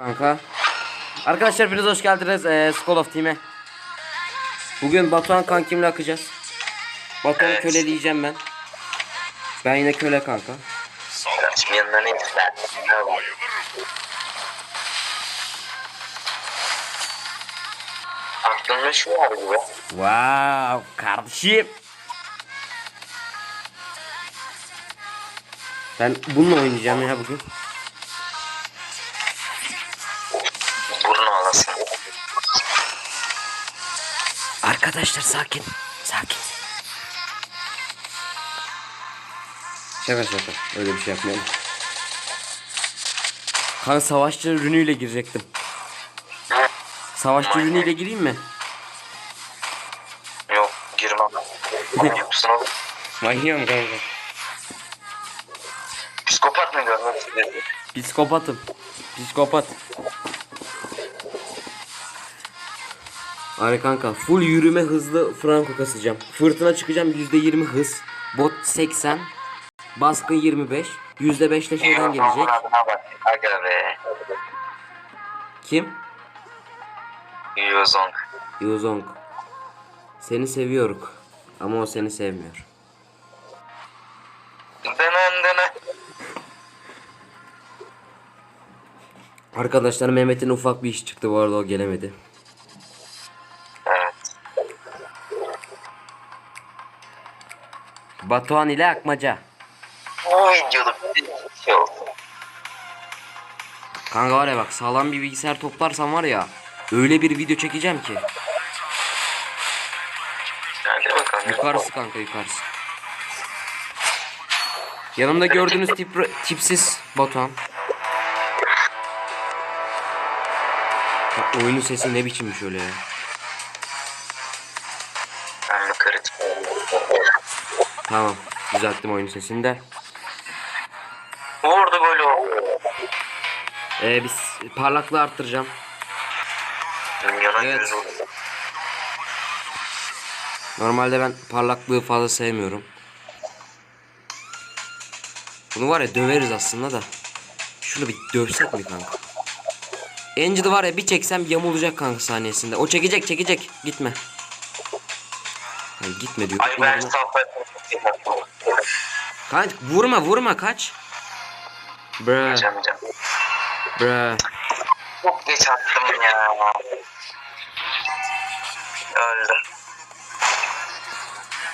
Kanka. Arkadaşlar hepiniz hoş geldiniz ee, School of Team'e. Bugün Batuhan kankimle akacağız. Batuhan'ı Evet. köleleyeceğim ben. Ben yine köle kanka. Kardeşim yanına ne ister? Ne yapayım? Aklımda şu var gibi. Wow kardeşim. Ben bununla oynayacağım ya bugün. Arkadaşlar sakin. Sakin. Şaka şaka. Öyle bir şey yapmayalım. Kan savaşçı ürünüyle girecektim. Savaşçı ürünüyle gireyim mi? Yok girmem. Manyak mısın oğlum? Manyağım kanka. Psikopat mı görmek istedin? Psikopatım. Psikopat. Ari kanka full yürüme hızlı Franco kasacağım. Fırtına çıkacağım %20 hız. Bot 80. Baskın 25. %5 de şeyden gelecek. Kim? Yuzong. Yuzong. Seni seviyoruz. Ama o seni sevmiyor. Denen denen. Arkadaşlar Mehmet'in ufak bir iş çıktı bu arada o gelemedi. Batuhan ile Akmaca. Bu videoda bir şey. Kanka var ya bak sağlam bir bilgisayar toplarsam var ya öyle bir video çekeceğim ki. Bakalım. Yukarısı kanka yukarısı. Yanımda gördüğünüz tip, tipsiz Batuhan. Ya oyunun sesi ne biçimmiş öyle ya. Tamam düzelttim oyun sesini de. Vurdu golü. Ee, biz parlaklığı arttıracağım. Evet. Normalde ben parlaklığı fazla sevmiyorum. Bunu var ya döveriz aslında da. Şunu bir dövsek mi kanka? Angel'ı var ya bir çeksem yamulacak kanka saniyesinde. O çekecek çekecek. Gitme. Hayır gitme diyor. Ay ben Kaç vurma vurma kaç. Bra bra. Çok geç attım ya. Öldüm.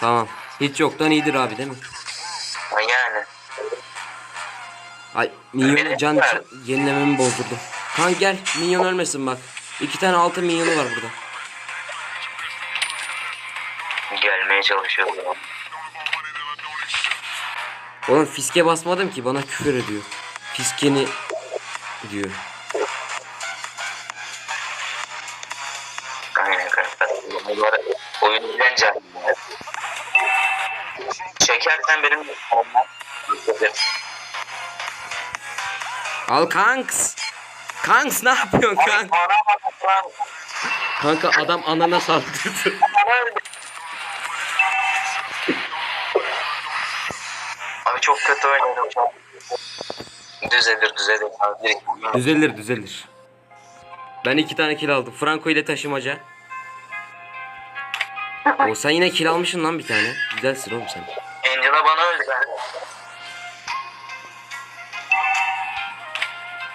Tamam. Hiç yoktan iyidir abi değil mi? Yani. Ay minyon can yenilememi bozdurdum. Kan gel minyon ölmesin bak. İki tane altın minyonu var burada. Gelmeye çalışıyordum. Oğlum fiske basmadım ki bana küfür ediyor. Fiskeni diyor. Aynen kanka. Oyunu bilince Çekersen benim Al kanks. Kanks ne yapıyorsun kank? Kanka adam anana saldırdı. Çok kötü oynadım. Düzelir düzelir. Düzelir düzelir. Ben iki tane kill aldım. Franco ile taşımaca. O sen yine kill almışsın lan bir tane. Güzelsin oğlum sen. Angela bana öldü ben.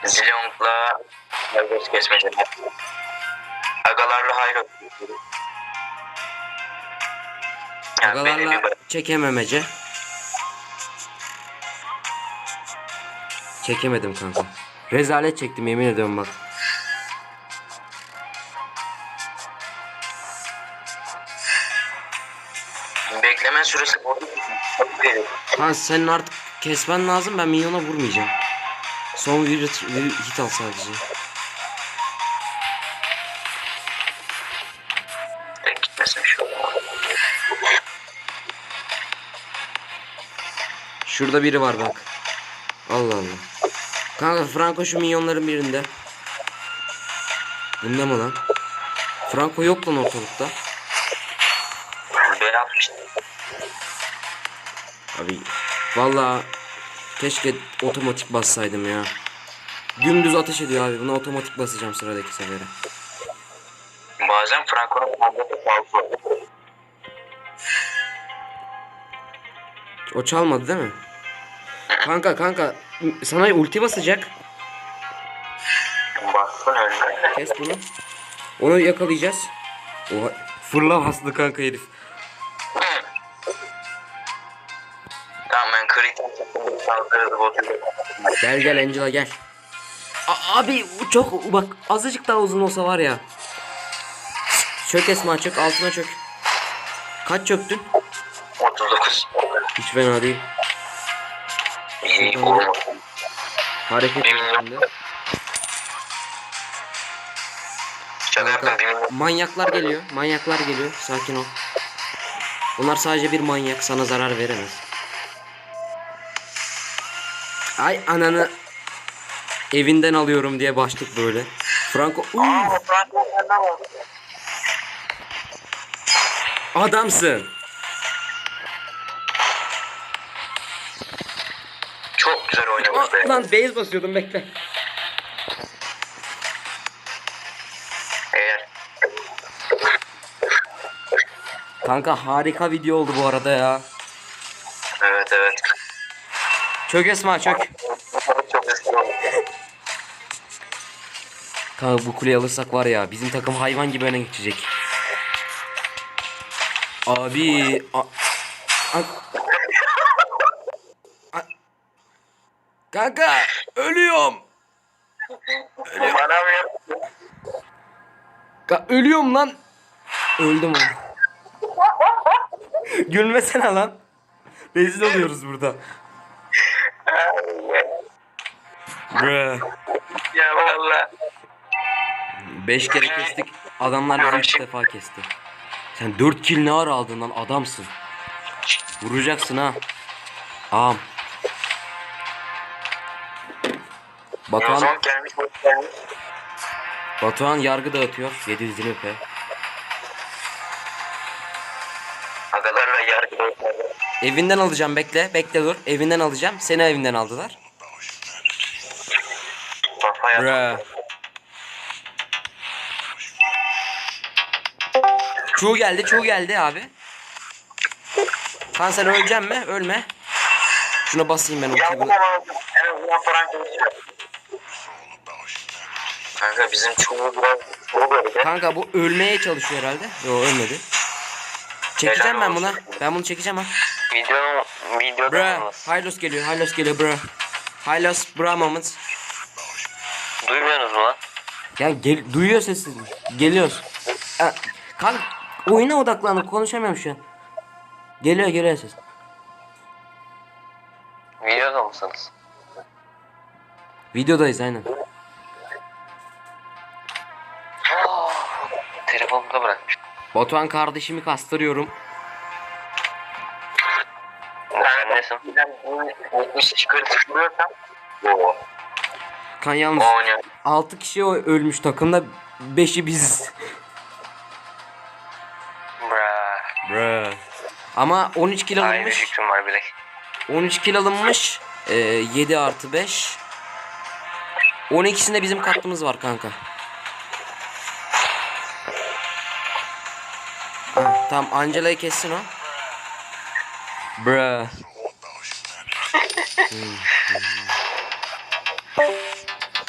Zilong'la Hayros kesmeceler. Agalarla Hayros. Agalarla çekememece. Çekemedim kanka. Rezalet çektim yemin ediyorum bak. bekleme süresi bozuk. Ha senin artık kesmen lazım ben minyona vurmayacağım. Son bir, hit- bir hit al sadece. Şurada biri var bak. Allah Allah. Kanka Franco şu minyonların birinde. Bunda mı lan? Franco yok lan ortalıkta. B yapmıştım. Abi vallahi keşke otomatik bassaydım ya. Dümdüz ateş ediyor abi. Buna otomatik basacağım sıradaki sefere. Bazen Franco'nun fazla. O çalmadı değil mi? Kanka kanka sana ulti basacak. Bassın önüne. Kes bunu. Onu yakalayacağız. Oha. Fırla bastı kanka herif. Tamam ben kritik saldırı botu. Gel gel Angela gel. A- abi bu çok bak azıcık daha uzun olsa var ya. Çök Esma çök altına çök. Kaç çöktün? 39. Hiç fena değil. Hareket Bir. Manyaklar geliyor. Manyaklar geliyor. Sakin ol. Bunlar sadece bir manyak. Sana zarar veremez. Ay ananı evinden alıyorum diye başlık böyle. Franco Aa Franco adamsın. Çok güzel oynamış be. lan base basıyordum bekle. Eğer Kanka harika video oldu bu arada ya. evet evet. Çök Esma çök. Çok. Kanka bu kuleyi alırsak var ya bizim takım hayvan gibi öne geçecek. Abi a- a- Kanka ölüyorum. Bana mı yaptın? Ka- ölüyorum lan. Öldüm oğlum. Gülmesene lan. Rezil oluyoruz burada. Ya valla. Beş kere kestik. Adamlar bizi üç defa kesti. Sen dört kill ne ara aldın lan adamsın. Vuracaksın ha. Ağam. Batuhan, Yazon gelmiş hoş gelmiş. Batuhan yargı dağıtıyor. 720 p. Agalarla yargı Evinden alacağım bekle. Bekle dur. Evinden alacağım. Seni evinden aldılar. Kafaya. Çuğ geldi, çuğ geldi abi. Kan sen öleceksin mi? Ölme. Şuna basayım ben Ya bu. En azından istiyor. Kanka bizim çubuğu biraz çubuğu böyle. Kanka bu ölmeye çalışıyor herhalde. Yo ölmedi. Çekeceğim ben buna. Ben bunu çekeceğim ha. Video, videoda Bra. olmaz. Hylos geliyor. Hylos geliyor bra. Hylos bra moment. Duymuyorsunuz mu lan? Ya gel duyuyor sesini. Geliyoruz. Kanka oyuna odaklandım. Konuşamıyorum şu an. Geliyor geliyor ses. Videoda mısınız? Videodayız aynen. Telefonumda bırakmış. Batuhan kardeşimi kastırıyorum. 70 kritik vuruyorsam. Oo. Kan yalnız O oynuyor. 6 kişi ölmüş takımda 5'i biziz. Bra. Bra. Ama 13 kill Aynı alınmış. fikrim var bile. 13 kill alınmış. Ee, 7 artı 5. 12'sinde bizim kattığımız var kanka. Tamam Angela'yı kessin o. Hmm,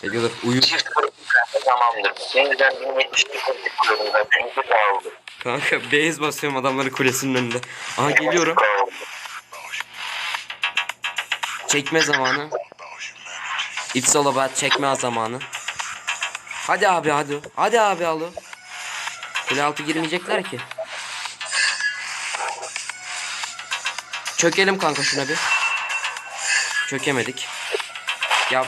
Peki dur uyu. Çift kanka tamamdır. Yeniden 1070 kritik zaten. İki kaldı. Kanka base basıyorum adamların kulesinin önünde. Aha geliyorum. Çekme zamanı. It's all about çekme zamanı. Hadi abi hadi. Hadi abi alo. Kule altı girmeyecekler ki. Çökelim kanka şuna bir. Çökemedik. Ya.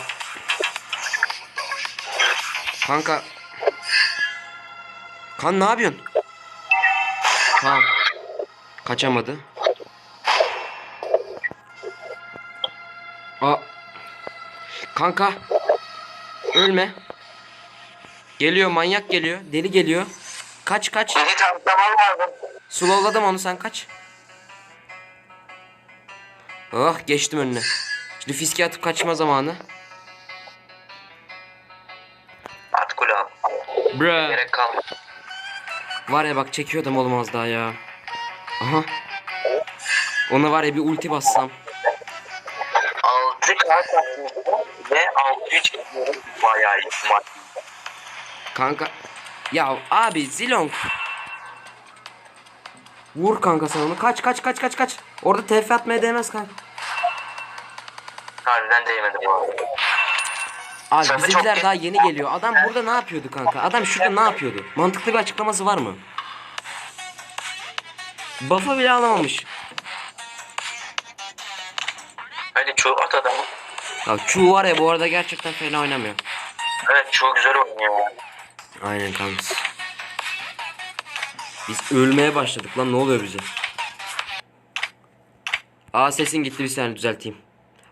Kanka. Kan ne yapıyorsun? Kan. Kaçamadı. Aa. Kanka. Ölme. Geliyor manyak geliyor. Deli geliyor. Kaç kaç. Slowladım onu sen kaç. Oh geçtim önüne. Şimdi fiske atıp kaçma zamanı. kule al. Bruh. Gerek kalmadı. Var ya bak çekiyordum oğlum az daha ya. Aha. Ona var ya bir ulti bassam. 6 kart ve 6 3 gidiyorum. Bayağı iyi maç. Kanka. Ya abi Zilong. Vur kanka sen onu. Kaç kaç kaç kaç kaç. Orada TF atmaya değmez kanka. Harbiden değmedi bu arada. Abi Sen bizimkiler çok- daha yeni geliyor. Adam burada ne yapıyordu kanka? Adam şurada ne yapıyordu? Mantıklı bir açıklaması var mı? Buff'ı bile alamamış. Hadi çoğu at adamı. Ya Chu var ya bu arada gerçekten fena oynamıyor. Evet çok güzel oynuyor. Aynen kankası. Biz ölmeye başladık lan ne oluyor bize? Aa sesin gitti bir saniye düzelteyim.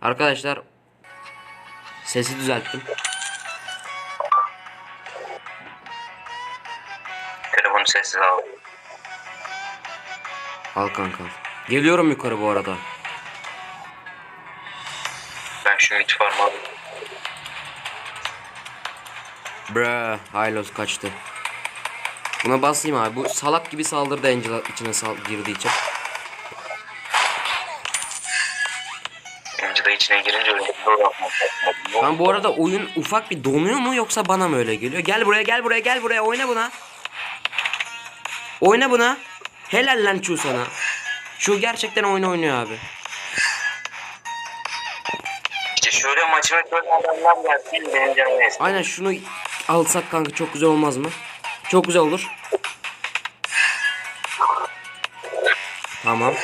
Arkadaşlar sesi düzelttim. Telefonu sessiz al. Al kanka. Geliyorum yukarı bu arada. Ben şu mid farmı alayım. Bre, Hylos kaçtı. Buna basayım abi. Bu salak gibi saldırdı Angela içine sal girdiği için. Angela içine girince öyle. Lan bu arada oyun ufak bir donuyor mu yoksa bana mı öyle geliyor? Gel buraya gel buraya gel buraya oyna buna. Oyna buna. Helal lan Chu sana. Chu gerçekten oyun oynuyor abi. İşte şöyle maçıma şöyle adamlar gelsin benim canım neyse. Aynen şunu alsak kanka çok güzel olmaz mı? Çok güzel olur. Tamam.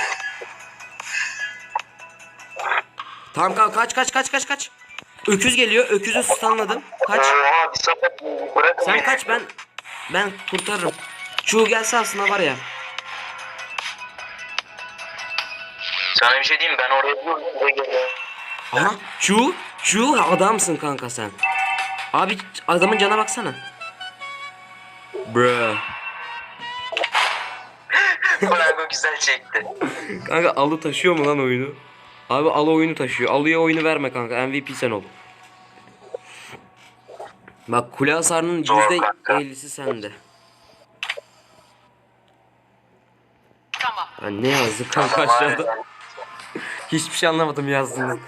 Tamam kanka kaç kaç kaç kaç kaç. Öküz geliyor. Öküzü stunladım. Kaç. Sen kaç ben ben kurtarırım. Şu gelse aslında var ya. Sana bir şey diyeyim ben oraya geliyorum. Aha şu şu adamsın kanka sen. Abi adamın cana baksana. Bro. Franco güzel çekti. Kanka alı taşıyor mu lan oyunu? Abi alı oyunu taşıyor. Alıya oyunu verme kanka. MVP sen ol. Bak kule hasarının Doğru yüzde kanka. %50'si sende. Ya ne yazdı kanka Tamam, aşağıda? Hiçbir şey anlamadım yazdığını.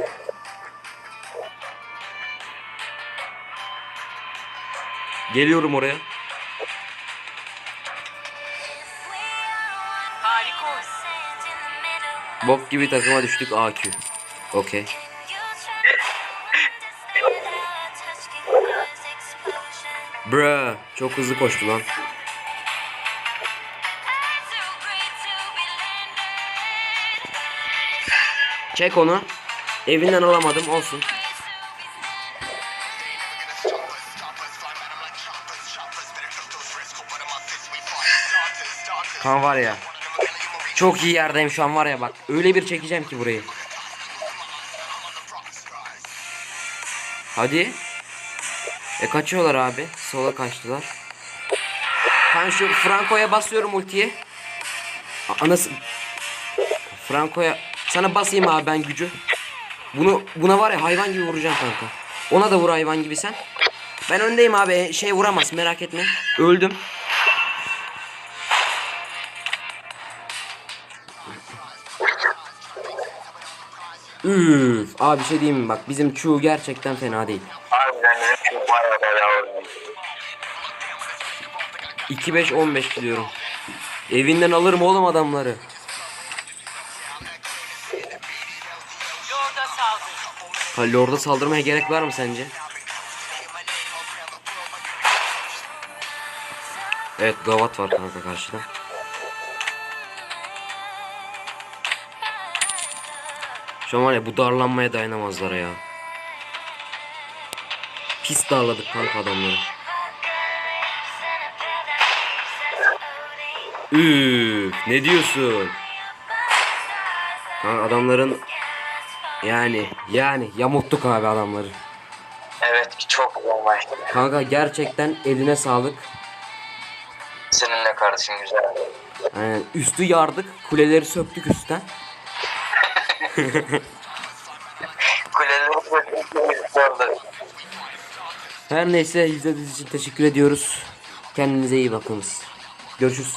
Geliyorum oraya. Bok gibi takıma düştük AQ. Okey. Bruh. Çok hızlı koştu lan. Çek onu. Evinden alamadım olsun. Kan var ya. Çok iyi yerdeyim şu an var ya bak. Öyle bir çekeceğim ki burayı. Hadi. E kaçıyorlar abi. Sola kaçtılar. Ben şu Franco'ya basıyorum ultiyi. Anası. Franco'ya sana basayım abi ben gücü. Bunu buna var ya hayvan gibi vuracağım kanka. Ona da vur hayvan gibi sen. Ben öndeyim abi. Şey vuramaz merak etme. Öldüm. Üf, abi bir şey diyeyim mi bak bizim Chu gerçekten fena değil. Harbiden benim çok bayağı bayağı oynuyor. 2-5-15 diyorum. Evinden alırım oğlum adamları. Ha Lord'a saldırmaya gerek var mı sence? Evet Gavat var kanka karşıda. Şu an var ya bu darlanmaya dayanamazlar ya. Pis darladık kanka adamları. Üf, ne diyorsun? Kanka adamların yani yani yamulttuk abi adamları. Evet çok maçtı. Kanka gerçekten eline sağlık. Seninle kardeşim güzel. Yani üstü yardık, kuleleri söktük üstten. Her neyse izlediğiniz için teşekkür ediyoruz. Kendinize iyi bakınız. Görüşürüz.